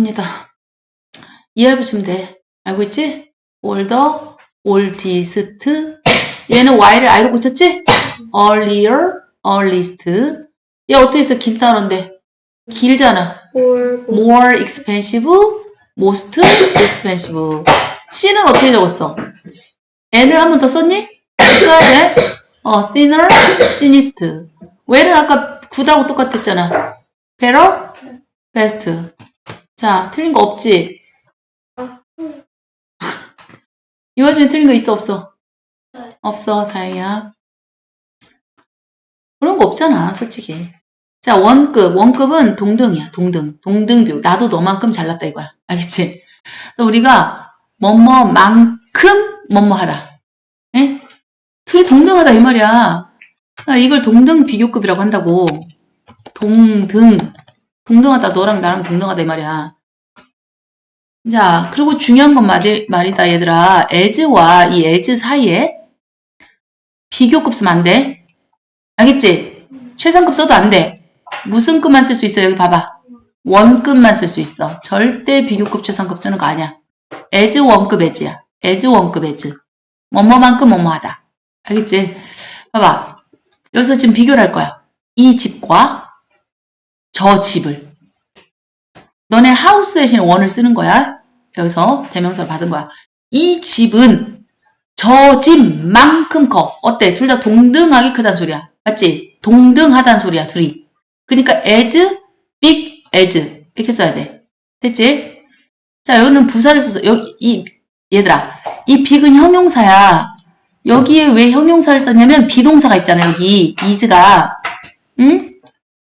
합니다. 이해 붙이면 돼. 알고 있지? older, oldest. 얘는 y를 i로 고쳤지? earlier, earliest. 얘 어떻게 있어? 긴 단어인데. 길잖아. or more expensive, most expensive. C는 어떻게 적었어? N을 한 번 더 썼니? 써야 돼. 어, thinner, thinnest. 왜는 아까 굿하고 똑같았잖아. better, best. 자, 틀린 거 없지? 이 와중에 틀린 거 있어, 없어? 없어, 다행이야. 그런 거 없잖아, 솔직히. 자, 원급. 원급은 동등이야, 동등. 동등비율. 나도 너만큼 잘났다 이거야. 알겠지? 그래서 우리가 뭐뭐만큼 뭐뭐하다. 예? 둘이 동등하다 이 말이야. 이걸 동등 비교급이라고 한다고. 동등. 동등하다. 너랑 나랑 동등하다 이 말이야. 자, 그리고 중요한 건 말이, 말이다 얘들아. as와 이 as 사이에 비교급 쓰면 안 돼. 알겠지? 최상급 써도 안 돼. 무슨 급만 쓸 수 있어? 여기 봐봐. 원급만 쓸 수 있어. 절대 비교급 최상급 쓰는 거 아니야. as 원급 as야. as 원급 as. 뭐뭐만큼 뭐뭐하다. 알겠지? 봐봐. 여기서 지금 비교를 할 거야. 이 집과 저 집을. 너네 하우스 대신 원을 쓰는 거야. 여기서 대명사를 받은 거야. 이 집은 저 집만큼 커. 어때? 둘 다 동등하게 크단 소리야. 맞지? 동등하단 소리야, 둘이. 그러니까 as, big as 이렇게 써야 돼. 됐지? 자, 여기는 부사를 써서 여기 이 얘들아, 이 big은 형용사야. 여기에 왜 형용사를 썼냐면 비동사가 있잖아, 여기. is가. 응?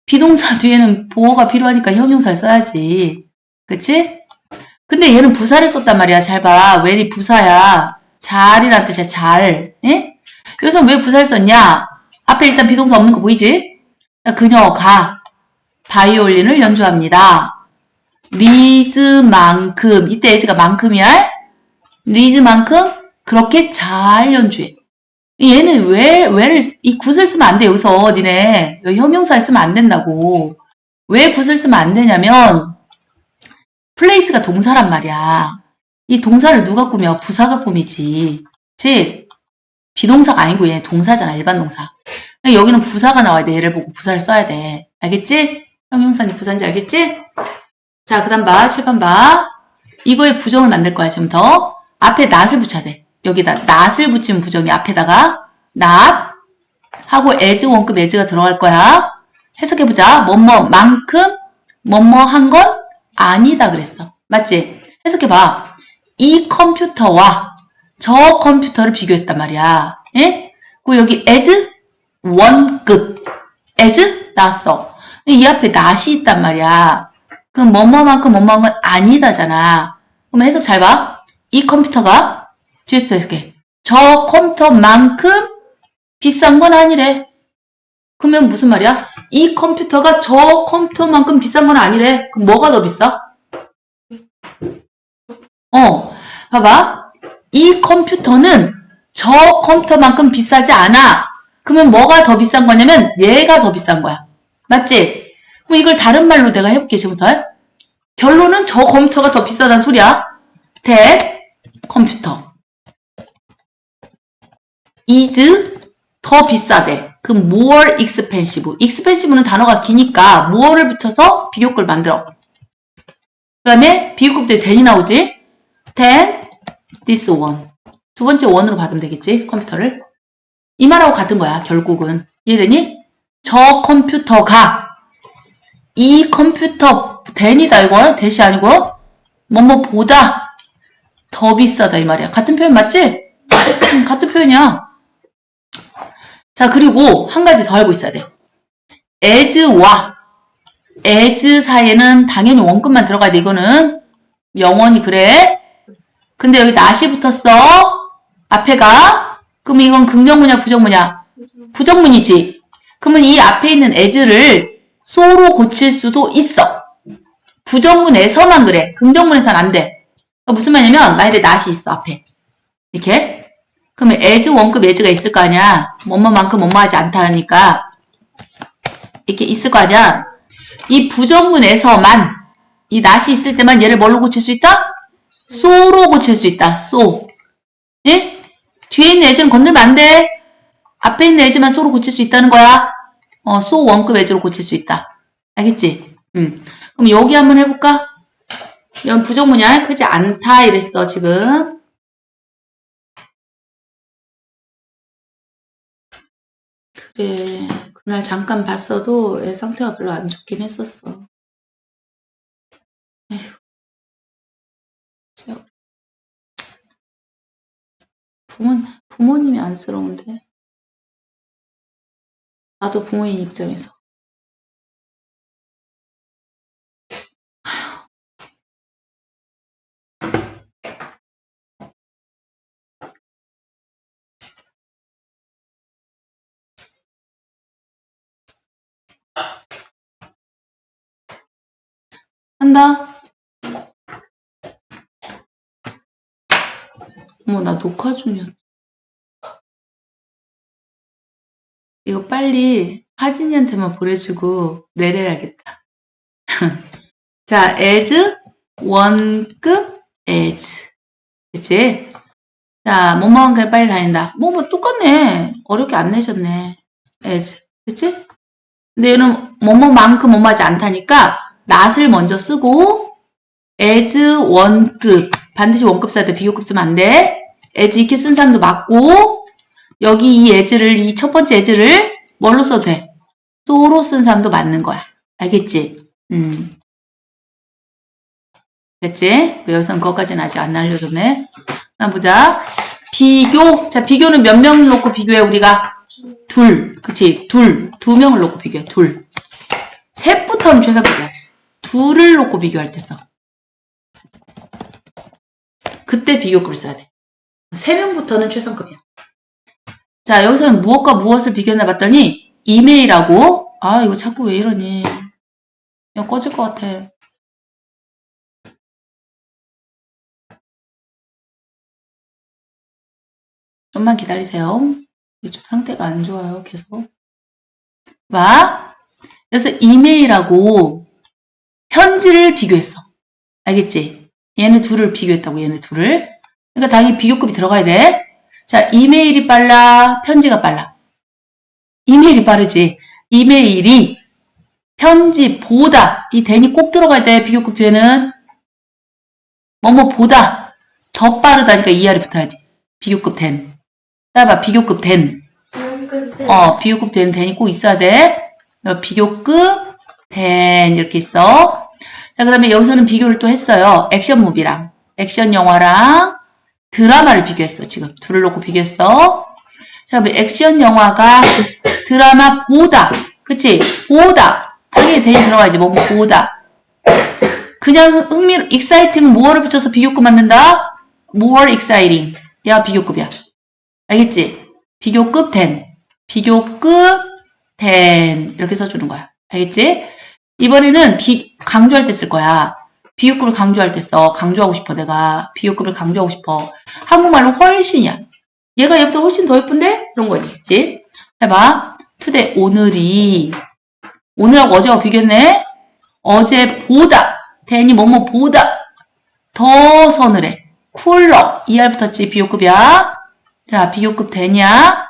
비동사 뒤에는 보호가 필요하니까 형용사를 써야지. 그치? 근데 얘는 부사를 썼단 말이야. 잘 봐. when이 부사야. 잘이란 뜻이야, 잘. 예? 여기서 왜 부사를 썼냐? 앞에 일단 비동사 없는 거 보이지? 자, 그녀가 바이올린을 연주합니다. 리즈만큼, 이때 에즈가 만큼이야? 리즈만큼 그렇게 잘 연주해. 얘는 왜, 왜를, 이 굿을 쓰면 안 돼, 여기서, 니네. 여기 형용사를 쓰면 안 된다고. 왜 굿을 쓰면 안 되냐면, 플레이스가 동사란 말이야. 이 동사를 누가 꾸며? 부사가 꾸미지. 즉, 비동사가 아니고 얘 동사잖아, 일반 동사. 그러니까 여기는 부사가 나와야 돼. 얘를 보고 부사를 써야 돼. 알겠지? 형용사인지 부사인지 알겠지? 자, 그 다음 봐. 칠판 봐. 이거에 부정을 만들 거야, 지금부터. 앞에 not을 붙여야 돼. 여기다 not을 붙이면 부정이 앞에다가 not 하고 as 원급 as가 들어갈 거야. 해석해보자. 뭐뭐만큼 뭐뭐한 건 아니다 그랬어. 맞지? 해석해봐. 이 컴퓨터와 저 컴퓨터를 비교했단 말이야. 예? 그리고 여기 as 원급 as 났어. 이 앞에 not이 있단 말이야. 그럼 뭐뭐만큼 뭐뭐한 건 아니다잖아. 그럼 해석 잘 봐. 이 컴퓨터가 뒤에서 해석해. 저 컴퓨터만큼 비싼 건 아니래. 그러면 무슨 말이야? 이 컴퓨터가 저 컴퓨터만큼 비싼 건 아니래. 그럼 뭐가 더 비싸? 어, 봐봐. 이 컴퓨터는 저 컴퓨터만큼 비싸지 않아. 그러면 뭐가 더 비싼 거냐면 얘가 더 비싼 거야. 맞지? 그럼 이걸 다른 말로 내가 해볼게, 지금부터. 결론은 저 컴퓨터가 더 비싸다는 소리야. that 컴퓨터 is 더 비싸대. 그럼 more expensive. expensive는 단어가 기니까 more를 붙여서 비교급을 만들어. 그 다음에 비교급들이 than이 나오지. than this one. 두 번째 원으로 받으면 되겠지, 컴퓨터를. 이 말하고 같은 거야, 결국은. 이해되니? 저 컴퓨터가 이 컴퓨터 than이다 이거 대시 아니고 뭐뭐보다 더 비싸다 이 말이야. 같은 표현 맞지? 응, 같은 표현이야. 자 그리고 한 가지 더 알고 있어야 돼. as와 as 사이에는 당연히 원급만 들어가야 돼. 이거는 영원히 그래. 근데 여기 not이 붙었어. 앞에가. 그럼 이건 긍정문이야 부정문이야? 부정문이지. 그러면 이 앞에 있는 as를 소로 고칠 수도 있어. 부정문에서만 그래. 긍정문에서는 안 돼. 그러니까 무슨 말이냐면 만약에 not이 있어 앞에. 이렇게. 그러면 as 원급 as가 있을 거 아니야. 뭐뭐만큼 뭐뭐하지 않다니까 이렇게 있을 거 아니야. 이 부정문에서만 이 낫이 있을 때만 얘를 뭘로 고칠 수 있다? 소로 고칠 수 있다. 소. 예? 뒤에 있는 에즈는 건들면 안 돼. 앞에 있는 에즈만 소로 고칠 수 있다는 거야. 어, 소 원급 에즈로 고칠 수 있다. 알겠지? 음. 그럼 여기 한번 해볼까? 이건 부정문이야. 크지 않다 이랬어, 지금. 그래. 그날 잠깐 봤어도 애 상태가 별로 안 좋긴 했었어. 에휴. 부모, 부모님이 안쓰러운데. 나도 부모인 입장에서. 한다. 어머, 나 녹화 중이었. 이거 빨리 하진이한테만 보내주고 내려야겠다. 자, as, 원급, as. 그치? 자, 뭐뭐한 글 빨리 다닌다. 뭐, 뭐, 똑같네. 어렵게 안 내셨네. as. 그치? 근데 얘는 뭐뭐만큼 뭐뭐하지 않다니까, 낫을 먼저 쓰고, as 원급. 반드시 원급 써야 돼. 비교급 쓰면 안 돼. as 이렇게 쓴 사람도 맞고, 여기 이 as를, 이 첫 번째 as를 뭘로 써도 돼? 소로 쓴 사람도 맞는 거야. 알겠지? 음. 됐지? 여기서는 그것까지는 아직 안 알려줬네. 나 보자. 비교. 자, 비교는 몇 명을 놓고 비교해, 우리가? 둘. 그치? 둘. 두 명을 놓고 비교해. 둘. 셋부터는 최상급이야. 둘을 놓고 비교할 때 써. 그때 비교급을 써야 돼. 세 명부터는 최상급이야. 자, 여기서는 무엇과 무엇을 비교했나 봤더니, 이메일하고, 아, 이거 자꾸 왜 이러니. 이거 꺼질 것 같아. 좀만 기다리세요. 좀 상태가 안 좋아요, 계속. 봐. 그래서 이메일하고 편지를 비교했어. 알겠지? 얘네 둘을 비교했다고, 얘네 둘을. 그러니까 당연히 비교급이 들어가야 돼. 자, 이메일이 빨라, 편지가 빨라. 이메일이 빠르지. 이메일이 편지보다 이 den이 꼭 들어가야 돼. 비교급 뒤에는 뭐뭐보다 더 빠르다니까 이 알이 붙어야지. 비교급 den. 따봐 비교급 den. 어, 비교급 den den이 꼭 있어야 돼. 어, 비교급 den 이렇게 있어. 자, 그 다음에 여기서는 비교를 또 했어요. 액션 무비랑 액션 영화랑 드라마를 비교했어. 지금 둘을 놓고 비교했어. 자, 그럼 액션 영화가 드라마 보다, 그치? 보다. 당연히 대이 들어가야지. 뭐, 뭐, 보다. 그냥 흥미, exciting은 뭐를 붙여서 비교급 만든다? more exciting. 야, 비교급이야. 알겠지? 비교급 den. 비교급 den. 이렇게 써주는 거야. 알겠지? 이번에는 비, 강조할 때 쓸 거야. 비교급을 강조할 때 써. 강조하고 싶어, 내가. 비교급을 강조하고 싶어. 한국말로 훨씬이야. 얘가 얘보다 훨씬 더 예쁜데? 그런 거지. 해봐. 투데 오늘이 오늘하고 어제하고 비교했네. 어제보다 대니 뭐뭐보다 더 서늘해. 쿨러 이알 붙었지 비교급이야. 자 비교급 되냐?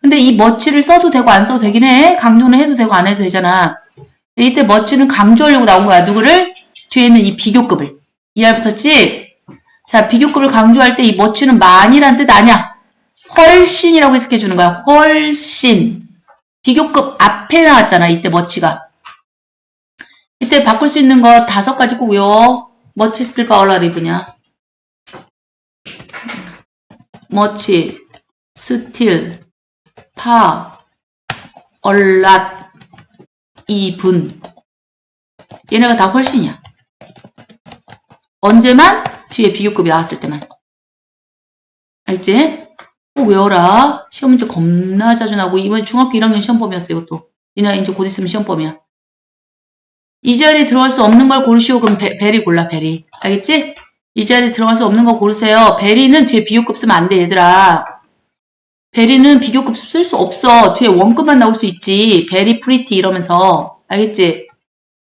근데 이 머치를 써도 되고 안 써도 되긴 해. 강조는 해도 되고 안 해도 되잖아. 이때 머치는 강조하려고 나온 거야. 누구를? 뒤에 있는 이 비교급을. 이알 붙었지? 자 비교급을 강조할 때이 머치는 많이란 뜻 아냐? 훨씬이라고 해석해 주는 거야. 훨씬. 비교급 앞에 나왔잖아. 이때 머치가. 이때 바꿀 수 있는 거 다섯 가지 꼭 외워. 머치 스틸 파울라 리브냐. 머치, 스틸, 파, 얼랏, 이분. 얘네가 다 훨씬이야. 언제만? 뒤에 비교급이 나왔을 때만. 알지? 꼭 외워라. 시험 문제 겁나 자주 나고 이번에 중학교 1학년 시험범위였어 이것도. 니네 이제 곧 있으면 시험범위야. 이 자리에 들어갈 수 없는 걸 고르시오. 그럼 베, 베리 골라 베리. 알겠지? 이 자리에 들어갈 수 없는 거 고르세요. 베리는 뒤에 비교급 쓰면 안 돼 얘들아. 베리는 비교급 쓸 수 없어. 뒤에 원급만 나올 수 있지. 베리 프리티 이러면서. 알겠지?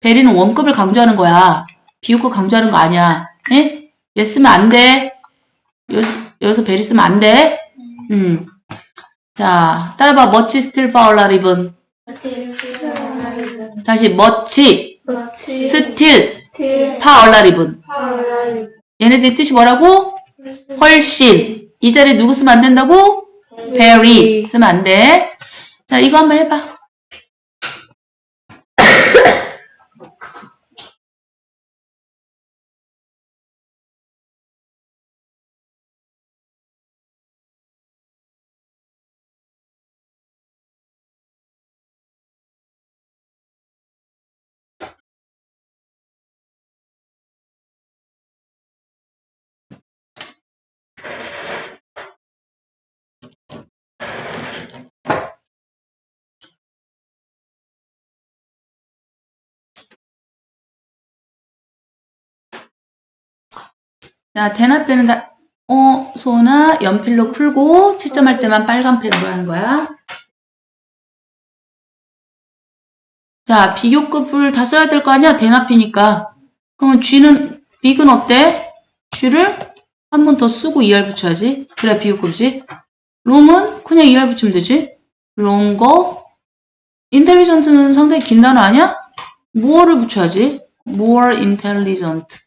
베리는 원급을 강조하는 거야. 비웃고 강조하는 거 아니야. 예? 얘 쓰면 안 돼. 여기서, 여기서 베리 쓰면 안 돼. 음. 자, 따라봐. 멋지 스틸 파울라 리본. 다시 멋지 스틸 파울라 리본. 얘네들 뜻이 뭐라고? 훨씬. 이 자리에 누구 쓰면 안 된다고? Very 쓰면 안 돼. 자, 이거 한번 해봐. 자, 대낮에는 다, 어, 소나 연필로 풀고 채점할 때만 빨간 펜으로 하는 거야. 자, 비교급을 다 써야 될 거 아니야? 대낮이니까. 그러면 G는, 빅은 어때? G를 한 번 더 쓰고 ER 붙여야지. 그래, 비교급이지. 롱은 그냥 ER 붙이면 되지. 롱거. 인텔리전트는 상당히 긴 단어 아니야? more를 붙여야지. more intelligent.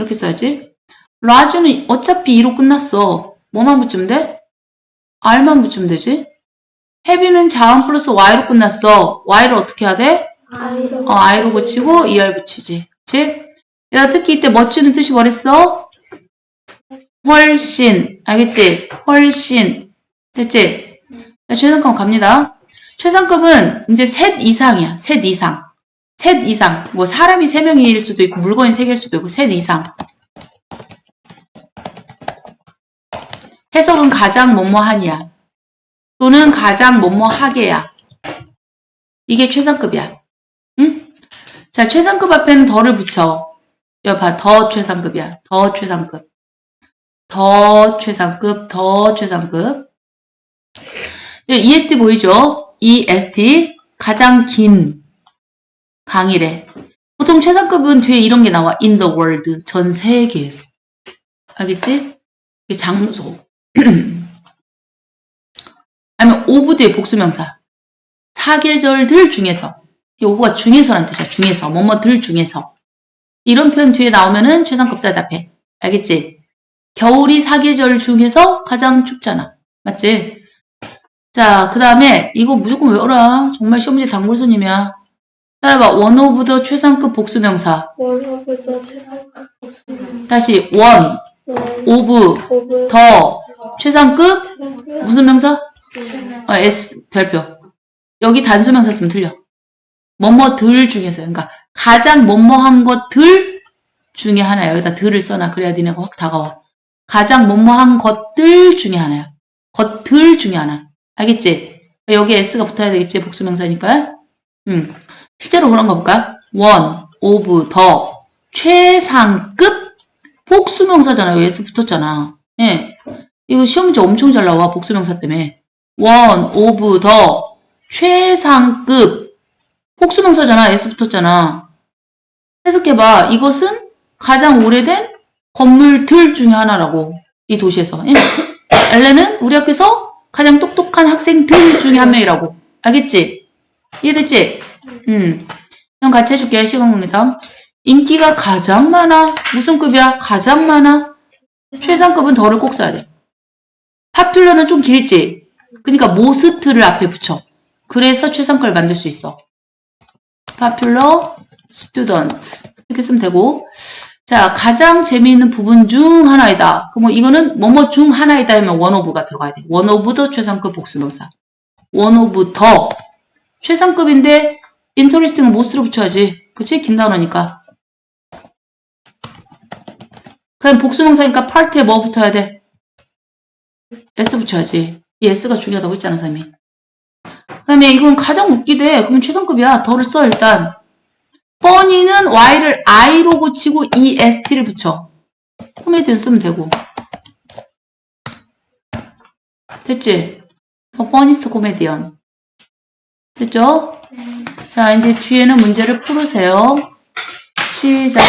이렇게 써야지. 라즈는 어차피 2로 끝났어. 뭐만 붙이면 돼? R만 붙이면 되지. 헤비는 자음 플러스 Y로 끝났어. Y를 어떻게 해야 돼? 어, I로 고치고 ER 붙이지. 그치? 야, 특히 이때 멋지는 뜻이 뭐랬어? 훨씬. 알겠지? 훨씬. 됐지? 자, 최상급 갑니다. 최상급은 이제 셋 이상이야. 셋 이상. 셋 이상. 뭐 사람이 세 명일 수도 있고 물건이 세 개일 수도 있고 셋 이상. 해석은 가장 뭐뭐하니야. 또는 가장 뭐뭐하게야. 이게 최상급이야. 응? 자, 최상급 앞에는 더를 붙여. 여기 봐, 더 최상급이야. 더 최상급. 더 최상급, 더 최상급. EST 보이죠? EST. 가장 긴 강의래. 보통 최상급은 뒤에 이런 게 나와. in the world. 전 세계에서. 알겠지? 이게 장소. 아니면 오브 뒤에 복수명사. 사계절들 중에서. 이 오브가 중에서란 뜻이야. 중에서. 뭐뭐들 중에서. 이런 표현 뒤에 나오면은 최상급 사답해. 알겠지? 겨울이 사계절 중에서 가장 춥잖아. 맞지? 자, 그 다음에 이거 무조건 외워라. 정말 시험 문제 단골 손님이야. 따라봐. 원 오브 더 최상급 복수명사. 원어보다 최상급 복수명사 다시 원, 오브, 오브 더, 최상급 최상급 무슨 명사? 복수명사 어, S 별표. 여기 단수명사 쓰면 틀려. 뭐뭐들 중에서 그러니까 가장 뭐뭐한 것들 중에 하나야. 여기다 들을 써놔. 그래야 니네가 확 다가와. 가장 뭐뭐한 것들 중에 하나야. 것들 중에 하나. 알겠지? 여기 S가 붙어야 되겠지? 복수명사니까. 음. 실제로 그런 거 볼까요? 원, 오브, 더, 최상급 복수명사잖아요. S 붙었잖아. 예. 이거 시험 문제 엄청 잘 나와. 복수명사 때문에. 원, 오브, 더, 최상급. 복수명사잖아. S 붙었잖아. 해석해봐. 이것은 가장 오래된 건물들 중에 하나라고. 이 도시에서. 예? 엘레는 우리 학교에서 가장 똑똑한 학생들 중에 한 명이라고. 알겠지? 이해됐지? 음. 그럼 같이 해줄게. 관계상. 인기가 가장 많아. 무슨 급이야? 가장 많아. 최상급은 더를 꼭 써야 돼. 파퓰러는 좀 길지? 그러니까 모스트를 앞에 붙여. 그래서 최상급을 만들 수 있어. popular student 이렇게 쓰면 되고 자 가장 재미있는 부분 중 하나이다. 그럼 뭐 이거는 뭐뭐 중 하나이다 하면 of가 들어가야 돼. of the 최상급 복수명사. of the 최상급인데 interesting은 most로 붙여야지. 그치? 긴 단어니까. 그냥 복수명사니까 part에 뭐 붙어야 돼? S 붙여야지. 이 S가 중요하다고 했잖아, 선생님이. 그 다음에 이건 가장 웃기대. 그러면 최상급이야. 더를 써, 일단. 뻔히는 Y를 I로 고치고 EST를 붙여. 코미디언 쓰면 되고. 됐지? 더 퍼니스트 코미디언. 됐죠? 자, 이제 뒤에는 문제를 풀으세요. 시작.